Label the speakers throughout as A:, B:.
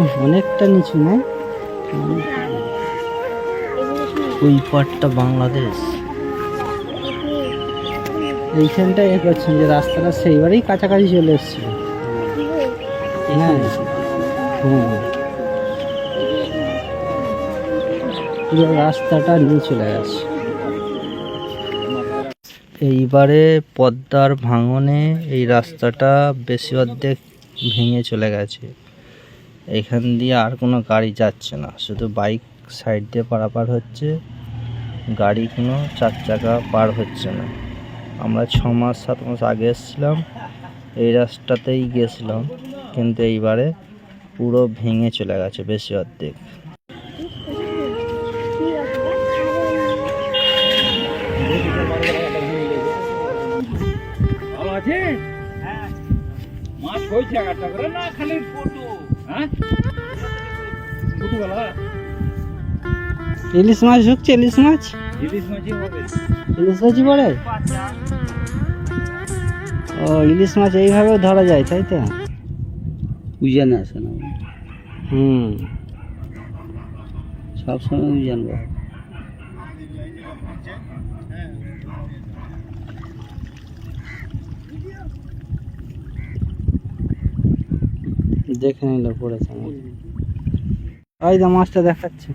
A: অনেকটা নিচু, না? ওই পাটটা বাংলাদেশ। এইখানটায় এ করছেন যে রাস্তাটা সেইবারেই কাছাকাছি চলে এসেছিল। হ্যাঁ। রাস্তাটা নিয়ে চলে গেছে। এইবারে পদ্মার ভাঙনে এই রাস্তাটা বেশি অর্ধেক ভেঙে চলে গেছে। এখান দিয়ে আর কোনো গাড়ি যাচ্ছে না। শুধু বাইক সাইড দিয়ে পারাপার হচ্ছে, গাড়ি কোনো চার চাকা পার হচ্ছে না। আমরা ছ মাস, সাত মাস আগে এসেছিলাম, এই রাস্তাতেই গেছিলাম, কিন্তু এইবারে পুরো ভেঙে চলে গেছে বেশি অর্ধেক।
B: আছে? মাছ হয়েছে একটা করে। না খালি ফটো। হ্যাঁ? ছোটবেলা।
A: ইলিশ মাছ ঢুকছে ইলিশ মাছ?
B: ইলিশ মাছই হবে।
A: ইলিশ মাছই পড়ে? ও ইলিশ মাছ এইভাবেও ধরা যায় তাই তো?
C: উজান আসে না?
A: হুম।
C: সবসময় উজান
A: দেখে নিল পড়েছে ওই তো মাছটা দেখাচ্ছে।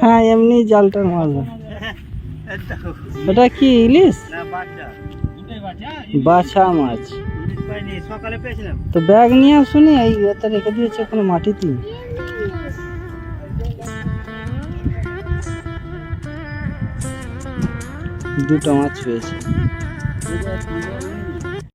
A: হ্যাঁ এমনি জালটা মারবো। ওটা কি ইলিশ? বাছা মাছ। তো ব্যাগ নিয়ে আসুনি এই ওটা রেখে দিয়েছে ওখানে মাটিতে। দুটো মাছ পেয়েছে।